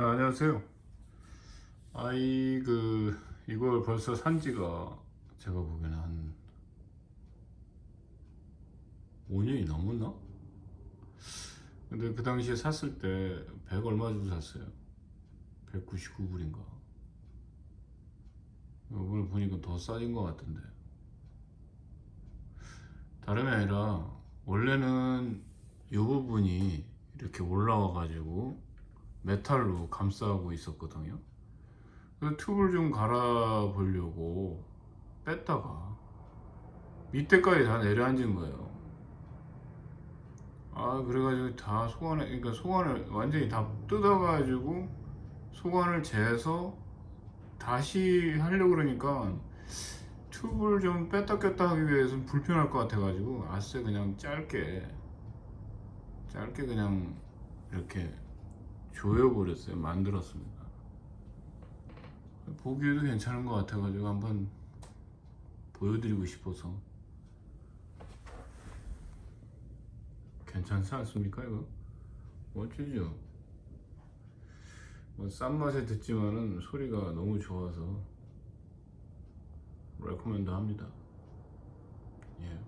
네, 안녕하세요. 아이 그 이걸 벌써 산 지가 제가 보기에는 한 5년이 넘었나? 근데 그 당시에 샀을 때 100 얼마 주고 샀어요. 199불인가. 오늘 보니까 더 싸진 것 같은데. 다름이 아니라 원래는 이 부분이 이렇게 올라와 가지고 메탈로 감싸고 있었거든요. 그래서 튜브를 좀 갈아 보려고 뺐다가 밑에까지 다 내려앉은 거예요. 아 그래가지고 다 소관을 그러니까 소관을 완전히 다 뜯어가지고 소관을 재서 다시 하려고 그러니까 튜브를 좀 뺐다 꼈다 하기 위해서는 불편할 것 같아가지고 아쎄 그냥 짧게 짧게 그냥 이렇게 조여버렸어요 만들었습니다 보기에도 괜찮은 것 같아가지고 한번 보여드리고 싶어서 괜찮지 않습니까 이거? 멋지죠? 뭐 싼 맛에 듣지만은 소리가 너무 좋아서 레코멘드 합니다 예.